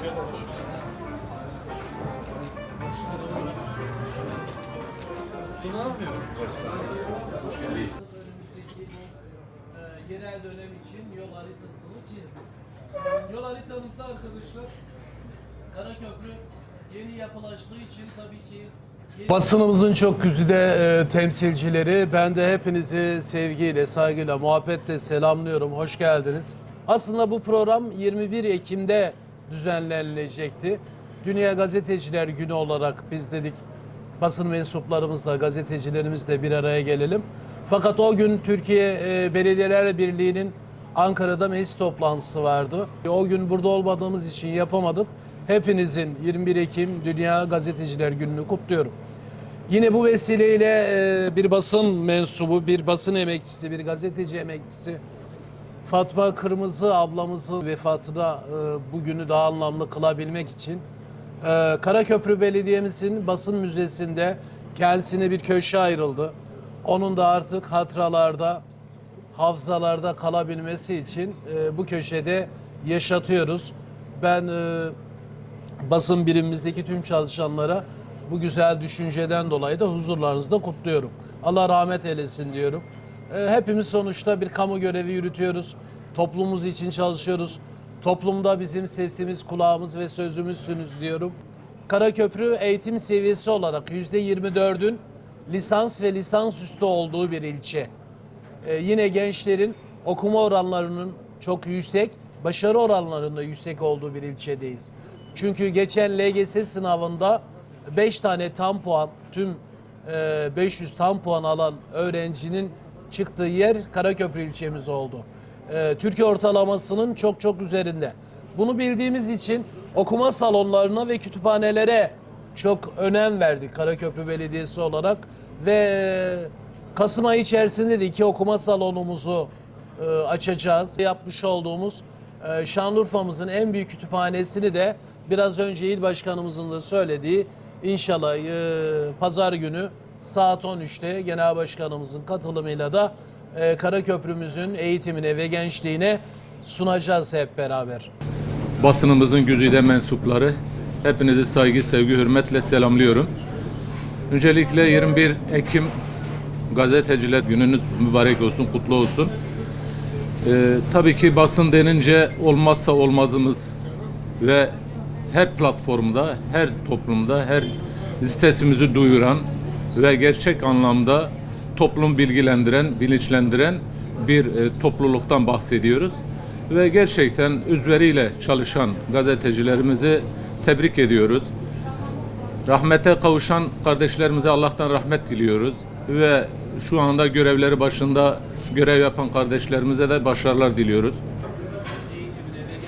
bu e, yerel dönem için yol haritasını çizdik. Yol haritamızda arkadaşlar Karaköprü yeni yapılaştığı için tabii ki Basınımızın çok güzide e, temsilcileri. Ben de hepinizi sevgiyle, saygıyla, muhabbetle selamlıyorum. Hoş geldiniz. Aslında bu program 21 Ekim'de düzenlenilecekti. Dünya Gazeteciler Günü olarak biz dedik basın mensuplarımızla, gazetecilerimizle bir araya gelelim. Fakat o gün Türkiye e, Belediyeler Birliği'nin Ankara'da meclis toplantısı vardı. O gün burada olmadığımız için yapamadık. Hepinizin 21 Ekim Dünya Gazeteciler Günü'nü kutluyorum. Yine bu vesileyle e, bir basın mensubu, bir basın emekçisi, bir gazeteci emekçisi Fatma Kırmızı ablamızın vefatına e, bugünü daha anlamlı kılabilmek için e, Karaköprü Belediye'mizin basın müzesinde kendisine bir köşe ayrıldı. Onun da artık hatıralarda, hafızalarda kalabilmesi için e, bu köşede yaşatıyoruz. Ben e, basın birimimizdeki tüm çalışanlara bu güzel düşünceden dolayı da huzurlarınızda kutluyorum. Allah rahmet eylesin diyorum. Ee, Hepimiz sonuçta bir kamu görevi yürütüyoruz. Toplumumuz için çalışıyoruz. Toplumda bizim sesimiz, kulağımız ve sözümüzsünüz diyorum. Karaköprü eğitim seviyesi olarak %24'ün lisans ve lisansüstü olduğu bir ilçe. Ee, yine gençlerin okuma oranlarının çok yüksek, başarı oranlarının da yüksek olduğu bir ilçedeyiz. Çünkü geçen LGS sınavında 5 tane tam puan, tüm e, 500 tam puan alan öğrencinin çıktığı yer Karaköprü ilçemiz oldu. E, Türkiye ortalamasının çok çok üzerinde. Bunu bildiğimiz için okuma salonlarına ve kütüphanelere çok önem verdik Karaköprü Belediyesi olarak ve Kasım ayı içerisinde de iki okuma salonumuzu e, açacağız. Yapmış olduğumuz e, Şanlıurfa'mızın en büyük kütüphanesini de biraz önce il başkanımızın da söylediği inşallah e, pazar günü saat 13'te genel başkanımızın katılımıyla da e, Karaköprümüzün eğitimine ve gençliğine sunacağız hep beraber. basınımızın güzide mensupları hepinizi saygı, sevgi, hürmetle selamlıyorum. Öncelikle 21 Ekim Gazeteciler Gününüz mübarek olsun, kutlu olsun. Ee, tabii ki basın denince olmazsa olmazımız ve her platformda, her toplumda, her sesimizi duyuran ve gerçek anlamda toplum bilgilendiren, bilinçlendiren bir e, topluluktan bahsediyoruz. Ve gerçekten üzveriyle çalışan gazetecilerimizi tebrik ediyoruz. Rahmete kavuşan kardeşlerimize Allah'tan rahmet diliyoruz ve şu anda görevleri başında görev yapan kardeşlerimize de başarılar diliyoruz. eğitimine ve